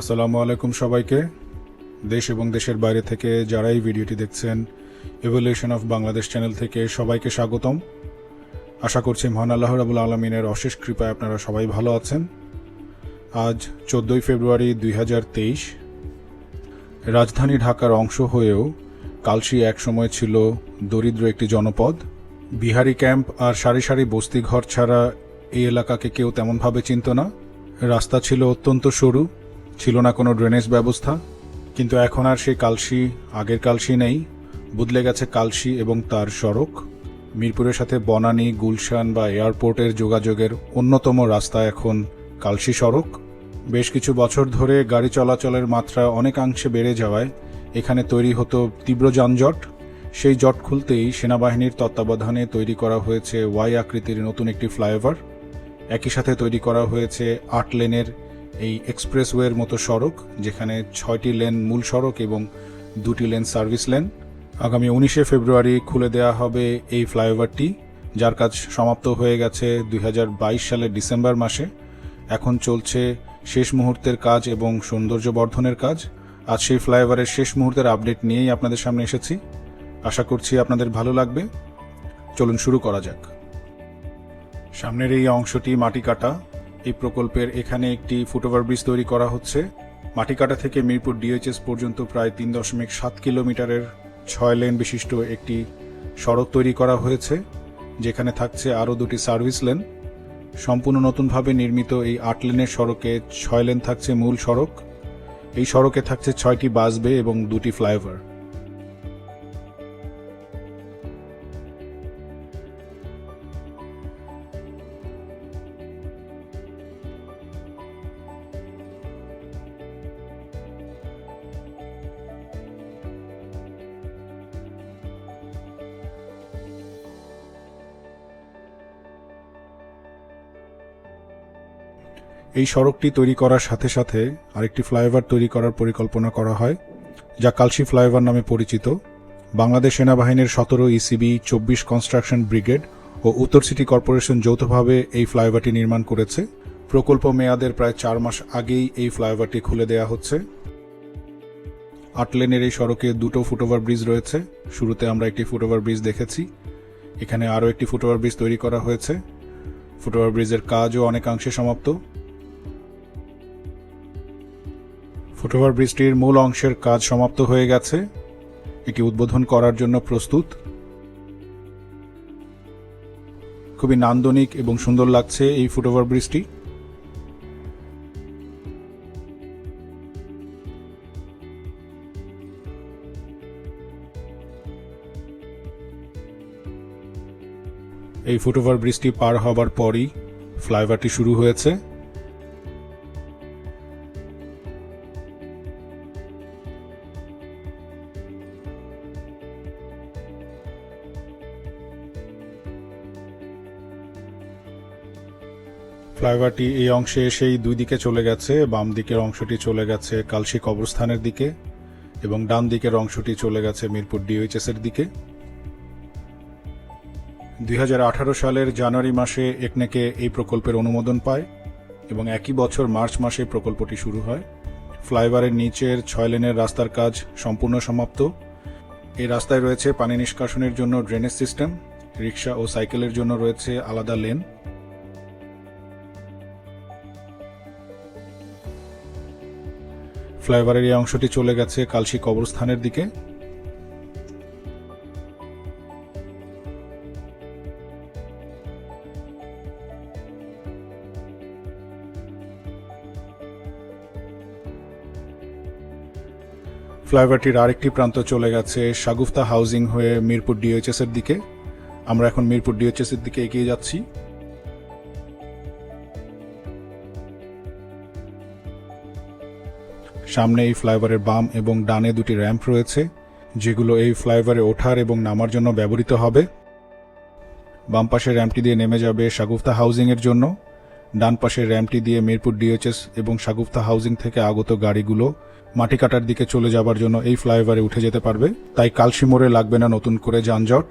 আসসালামু আলাইকুম সবাইকে। দেশ এবং দেশের বাইরে থেকে যারা এই ভিডিওটি দেখছেন এভলিউশন অফ বাংলাদেশ চ্যানেল থেকে সবাইকে স্বাগতম। আশা করছি মহান আল্লাহ রাবুল আলমিনের অশেষ কৃপায় আপনারা সবাই ভালো আছেন। আজ চোদ্দোই ফেব্রুয়ারি দুই হাজার তেইশ। রাজধানী ঢাকার অংশ হয়েও কালশি একসময় ছিল দরিদ্র একটি জনপদ। বিহারি ক্যাম্প আর সারি সারি বস্তিঘর ছাড়া এই এলাকাকে কেউ তেমনভাবে চিনত না। রাস্তা ছিল অত্যন্ত সরু। ছিল না কোনো ড্রেনেজ ব্যবস্থা, কিন্তু এখন আর সেই কালশি আগের কালশি নেই। বদলে গেছে কালশি এবং তার সড়ক। মিরপুরের সাথে বনানী, গুলশান বা এয়ারপোর্টের যোগাযোগের অন্যতম রাস্তা এখন কালশি সড়ক। বেশ কিছু বছর ধরে গাড়ি চলাচলের মাত্রা অনেকাংশে বেড়ে যাওয়ায় এখানে তৈরি হতো তীব্র যানজট। সেই জট খুলতেই সেনাবাহিনীর তত্ত্বাবধানে তৈরি করা হয়েছে ওয়াই আকৃতির নতুন একটি ফ্লাইওভার। একই সাথে তৈরি করা হয়েছে আট লেনের এই এক্সপ্রেসওয়ের মতো সড়ক, যেখানে ছয়টি লেন মূল সড়ক এবং দুটি লেন সার্ভিস লেন। আগামী উনিশে ফেব্রুয়ারি খুলে দেওয়া হবে এই ফ্লাইওভারটি, যার কাজ সমাপ্ত হয়ে গেছে দুই হাজার বাইশ সালের ডিসেম্বর মাসে। এখন চলছে শেষ মুহূর্তের কাজ এবং সৌন্দর্য বর্ধনের কাজ। আজ সেই ফ্লাইওভারের শেষ মুহূর্তের আপডেট নিয়েই আপনাদের সামনে এসেছি। আশা করছি আপনাদের ভালো লাগবে। চলুন শুরু করা যাক। সামনের এই অংশটি মাটি কাটা এই প্রকল্পের এখানে একটি ফুটওভার ব্রিজ তৈরি করা হচ্ছে। মাটিকাটা থেকে মিরপুর ডিএইচএস পর্যন্ত প্রায় তিন দশমিক সাত কিলোমিটারের ছয় লেন বিশিষ্ট একটি সড়ক তৈরি করা হয়েছে, যেখানে থাকছে আরও দুটি সার্ভিস লেন। সম্পূর্ণ নতুনভাবে নির্মিত এই আট লেনের সড়কে ছয় লেন থাকছে মূল সড়ক। এই সড়কে থাকছে ছয়টি বাস বে এবং দুটি ফ্লাইওভার। এই সড়কটি তৈরি করার সাথে সাথে আরেকটি ফ্লাইওভার তৈরি করার পরিকল্পনা করা হয়, যা কালশি ফ্লাইওভার নামে পরিচিত। বাংলাদেশ সেনাবাহিনীর সতেরো ইসিবি চব্বিশ কনস্ট্রাকশন ব্রিগেড ও উত্তর সিটি কর্পোরেশন যৌথভাবে এই ফ্লাইওভারটি নির্মাণ করেছে। প্রকল্প মেয়াদের প্রায় চার মাস আগেই এই ফ্লাইওভারটি খুলে দেওয়া হচ্ছে। আট লেনের এই সড়কে দুটো ফুটওভার ব্রিজ রয়েছে। শুরুতে আমরা একটি ফুটওভার ব্রিজ দেখেছি। এখানে আরও একটি ফুটওভার ব্রিজ তৈরি করা হয়েছে। ফুটওভার ব্রিজের কাজও অনেকাংশে সমাপ্ত। ফুটওভার ব্রিজটির মূল অংশের কাজ সমাপ্ত হয়ে গেছে। এটি উদ্বোধন করার জন্য প্রস্তুত। খুবই নান্দনিক এবং সুন্দর লাগছে এই ফুটওভার ব্রিজটি এই ফুটওভার ব্রিজটি পার হবার পরই ফ্লাইওভারটি শুরু হয়েছে। ফ্লাইওভারটি এই অংশে এসেই দুই দিকে চলে গেছে, বাম দিকের অংশটি চলে গেছে কালশি কবরস্থানের দিকে এবং ডান দিকের অংশটি চলে গেছে মিরপুর ডিওএইচএস এর দিকে। দুই হাজার আঠারো সালের জানুয়ারি মাসে একনেকে এই প্রকল্পের অনুমোদন পায় এবং একই বছর মার্চ মাসে প্রকল্পটি শুরু হয়। ফ্লাইওভারের নিচের ছয় লেনের রাস্তার কাজ সম্পূর্ণ সমাপ্ত। এই রাস্তায় রয়েছে পানি নিষ্কাশনের জন্য ড্রেনেজ সিস্টেম, রিক্সা ও সাইকেলের জন্য রয়েছে আলাদা লেন। ফ্লাইওভারের এই অংশটি চলে গেছে কালশি কবরস্থানের দিকে। ফ্লাইওভারটির আরেকটি প্রান্ত চলে গেছে সাগুফতা হাউজিং হয়ে মিরপুর ডিএইচএস এর দিকে। আমরা এখন মিরপুর ডিএইচএস এর দিকে এগিয়ে যাচ্ছি। সামনে এই ফ্লাইওভারের বাম এবং ডানে দুটি র্যাম্প রয়েছে, যেগুলো এই ফ্লাইওভারে ওঠার এবং নামার জন্য ব্যবহৃত হবে। বাম পাশের র্যাম্পটি দিয়ে নেমে যাবে সাগুফতা হাউজিং এর জন্য। ডান পাশের র্যাম্পটি দিয়ে মিরপুর ডিএচএস এবং সাগুফতা হাউজিং থেকে আগত গাড়িগুলো মাটি কাটার দিকে চলে যাবার জন্য এই ফ্লাইওভারে উঠে যেতে পারবে। তাই কালশি মোড়ে লাগবে না নতুন করে যানজট।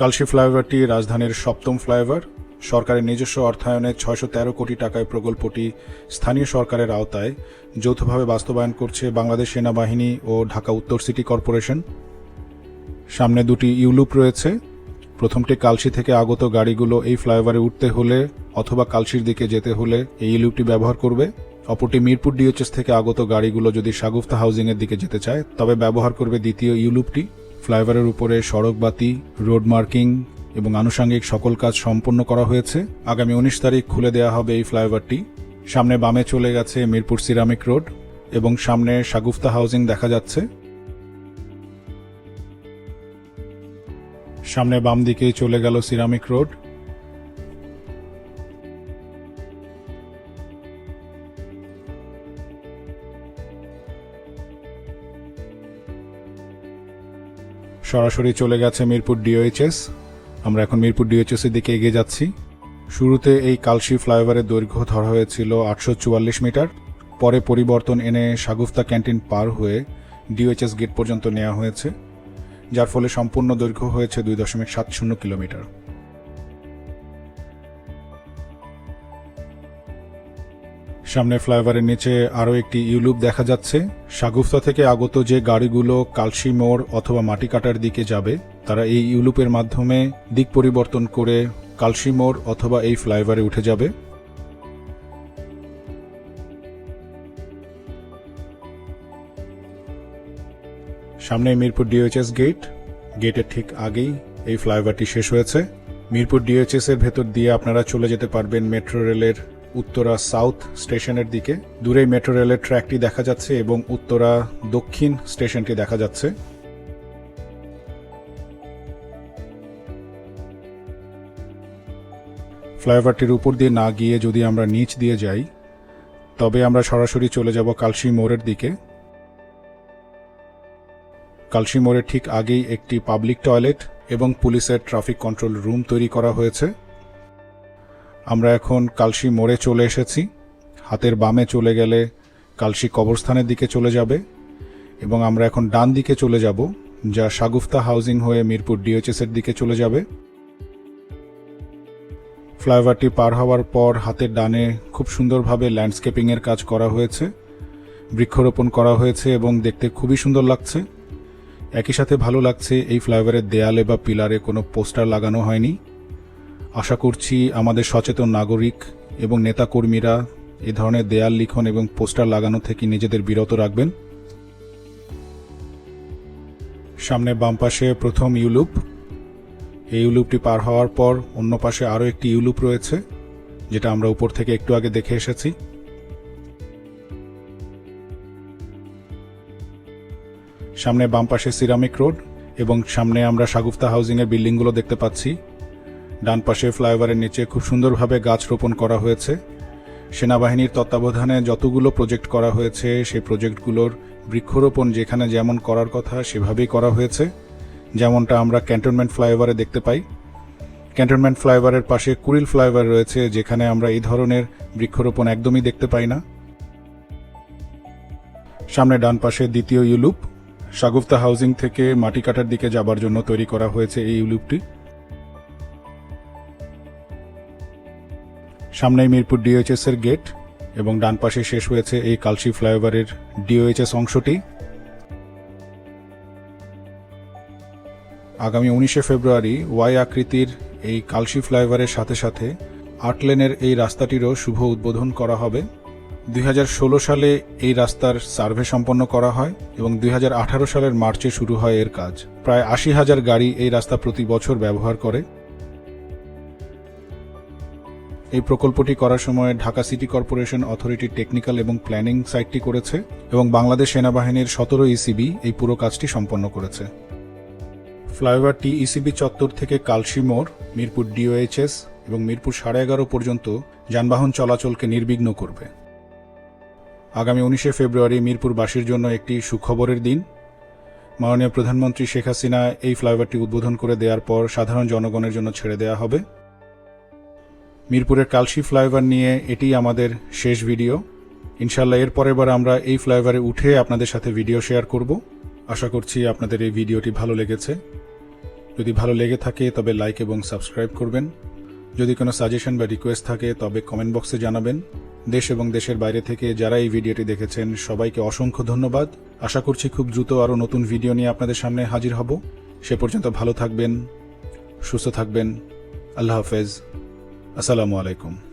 কালশি ফ্লাইওভারটি রাজধানীর সপ্তম ফ্লাইওভার। সরকারের নিজস্ব অর্থায়নে ছয়শো তেরো কোটি টাকায় প্রকল্পটি স্থানীয় সরকারের আওতায় যৌথভাবে বাস্তবায়ন করছে বাংলাদেশ সেনাবাহিনী ও ঢাকা উত্তর সিটি কর্পোরেশন। সামনে দুটি ইউলুপ রয়েছে। প্রথমটি কালশি থেকে আগত গাড়িগুলো এই ফ্লাইওভারে উঠতে হলে অথবা কালশির দিকে যেতে হলে এই ইউলুপটি ব্যবহার করবে। অপরটি মিরপুর ডিএচএস থেকে আগত গাড়িগুলো যদি সাগুফতা হাউজিং এর দিকে যেতে চায়, তবে ব্যবহার করবে দ্বিতীয় ইউলুপটি। ফ্লাইওভারের উপরে সড়ক বাতি, রোড মার্কিং এবং আনুষঙ্গিক সকল কাজ সম্পন্ন করা হয়েছে। আগামী উনিশ তারিখ খুলে দেওয়া হবে এই ফ্লাইওভারটি। সামনে বামে চলে গেছে মিরপুর সিরামিক রোড এবং সামনে সাগুফতা হাউজিং দেখা যাচ্ছে। সামনে বাম দিকে চলে গেল সিরামিক রোড। সরাসরি চলে গেছে মিরপুর ডিওএইচএস। আমরা এখন মিরপুর ডিওএইচএস এর দিকে এগিয়ে যাচ্ছি। শুরুতে এই কালশি ফ্লাইওভারের দৈর্ঘ্য ধরা হয়েছিল আটশো চুয়াল্লিশ মিটার, পরে পরিবর্তন এনে সাগুফতা ক্যান্টিন পার হয়ে ডিওএইচএস গেট পর্যন্ত নেওয়া হয়েছে, যার ফলে সম্পূর্ণ দৈর্ঘ্য হয়েছে দুই দশমিক সাত শূন্য কিলোমিটার। সামনে ফ্লাইওভারের নিচে আরও একটি ইউলুপ দেখা যাচ্ছে। সাগুফতা থেকে আগত যে গাড়িগুলো কালশি মোড় অথবা মাটি কাটার দিকে যাবে তারা এই ইউলুপের মাধ্যমে দিক পরিবর্তন করে কালশি মোড় অথবা এই ফ্লাইওভারে উঠে যাবে। সামনে মিরপুর ডিওএইচএস গেট গেটের ঠিক আগেই এই ফ্লাইওভারটি শেষ হয়েছে। মিরপুর ডিওএইচএস এর ভেতর দিয়ে আপনারা চলে যেতে পারবেন মেট্রো রেলের উত্তরা সাউথ স্টেশনের দিকে। দূরেই মেট্রো রেলের ট্র্যাকটি দেখা যাচ্ছে এবং উত্তরা দক্ষিণ স্টেশনটি দেখা যাচ্ছে। ফ্লাইওভারটির উপর দিয়ে না গিয়ে যদি আমরা নিচ দিয়ে যাই, তবে আমরা সরাসরি চলে যাব কালশি মোড়ের দিকে। কালশি মোড়ের ঠিক আগেই একটি পাবলিক টয়লেট এবং পুলিশের ট্রাফিক কন্ট্রোল রুম তৈরি করা হয়েছে। আমরা এখন কালশি মোড়ে চলে এসেছি। হাতের বামে চলে গেলে কালশি কবরস্থানের দিকে চলে যাবে এবং আমরা এখন ডান দিকে চলে যাব, যা সাগুফতা হাউজিং হয়ে মিরপুর ডিএচএস এর দিকে চলে যাবে। ফ্লাইওভারটি পার হওয়ার পর হাতের ডানে খুব সুন্দরভাবে ল্যান্ডস্কেপিং এর কাজ করা হয়েছে। বৃক্ষরোপণ করা হয়েছে এবং দেখতে খুবই সুন্দর লাগছে। একই সাথে ভালো লাগছে এই ফ্লাইওভারের দেয়ালে বা পিলারে কোনো পোস্টার লাগানো হয়নি। আশা করছি আমাদের সচেতন নাগরিক এবং নেতাকর্মীরা এ ধরনের দেয়াল লিখন এবং পোস্টার লাগানো থেকে নিজেদের বিরত রাখবেন। সামনে বাম পাশে প্রথম ইউলুপ। এই ইউলুপটি পার হওয়ার পর অন্য পাশে আরও একটি ইউলুপ রয়েছে, যেটা আমরা উপর থেকে একটু আগে দেখে এসেছি। সামনে বাম পাশে সিরামিক রোড এবং সামনে আমরা সাগুফতা হাউজিং এর বিল্ডিংগুলো দেখতে পাচ্ছি। ডান পাশে ফ্লাইওভারের নিচে খুব সুন্দরভাবে গাছ রোপণ করা হয়েছে। সেনাবাহিনীর তত্ত্বাবধানে যতগুলো প্রজেক্ট করা হয়েছে সেই প্রজেক্টগুলোর বৃক্ষরোপণ যেখানে যেমন করার কথা, সেভাবেই করা হয়েছে। যেমনটা আমরা ক্যান্টনমেন্ট ফ্লাইওভারে দেখতে পাই। ক্যান্টনমেন্ট ফ্লাইওভারের পাশে কুড়িল ফ্লাইওভার রয়েছে, যেখানে আমরা এই ধরনের বৃক্ষরোপণ একদমই দেখতে পাই না। সামনে ডান পাশে দ্বিতীয় ইউলুপ। সাগুফতা হাউজিং থেকে মাটি কাটার দিকে যাবার জন্য তৈরি করা হয়েছে এই ইউলুপটি। সামনেই মিরপুর ডিওএইচএস এর গেট এবং ডান পাশে শেষ হয়েছে এই কালশি ফ্লাইওভারের ডিওএইচএস অংশটি। আগামী উনিশে ফেব্রুয়ারি ওয়াই আকৃতির এই কালশি ফ্লাইওভারের সাথে সাথে আট লেনের এই রাস্তাটিরও শুভ উদ্বোধন করা হবে। দুই হাজার ষোলো সালে এই রাস্তার সার্ভে সম্পন্ন করা হয় এবং দুই হাজার আঠারো সালের মার্চে শুরু হয় এর কাজ। প্রায় আশি হাজার গাড়ি এই রাস্তা প্রতি বছর ব্যবহার করে। এই প্রকল্পটি করার সময় Dhaka city corporation authority technical এবং প্ল্যানিং সাইটটি করেছে এবং বাংলাদেশ সেনাবাহিনীর সতেরো ইসিবি এই পুরো কাজটি সম্পন্ন করেছে। ফ্লাইওভারটি ইসিবি চত্বর থেকে কালশি মোড়, মিরপুর ডিওএইচএস এবং মিরপুর সাড়ে এগারো পর্যন্ত যানবাহন চলাচলকে নির্বিঘ্ন করবে। আগামী উনিশে ফেব্রুয়ারি মিরপুরবাসীর জন্য একটি সুখবরের দিন। মাননীয় প্রধানমন্ত্রী শেখ হাসিনা এই ফ্লাইওভারটি উদ্বোধন করে দেওয়ার পর সাধারণ জনগণের জন্য ছেড়ে দেওয়া হবে। মিরপুরের কালশি ফ্লাইওভার নিয়ে এটি আমাদের শেষ ভিডিও। ইনশাল্লাহ এর পরের বার আমরা এই ফ্লাইওভারে উঠে আপনাদের সাথে ভিডিও শেয়ার করব। আশা করছি আপনাদের এই ভিডিওটি ভালো লেগেছে। যদি ভালো লেগে থাকে, তবে লাইক এবং সাবস্ক্রাইব করবেন। যদি কোনো সাজেশন বা রিকোয়েস্ট থাকে, তবে কমেন্ট বক্সে জানাবেন। দেশ এবং দেশের বাইরে থেকে যারা এই ভিডিওটি দেখেছেন, সবাইকে অসংখ্য ধন্যবাদ। আশা করছি খুব দ্রুত আরও নতুন ভিডিও নিয়ে আপনাদের সামনে হাজির হব। সে পর্যন্ত ভালো থাকবেন, সুস্থ থাকবেন। আল্লাহ হাফেজ। আসসালামু আলাইকুম।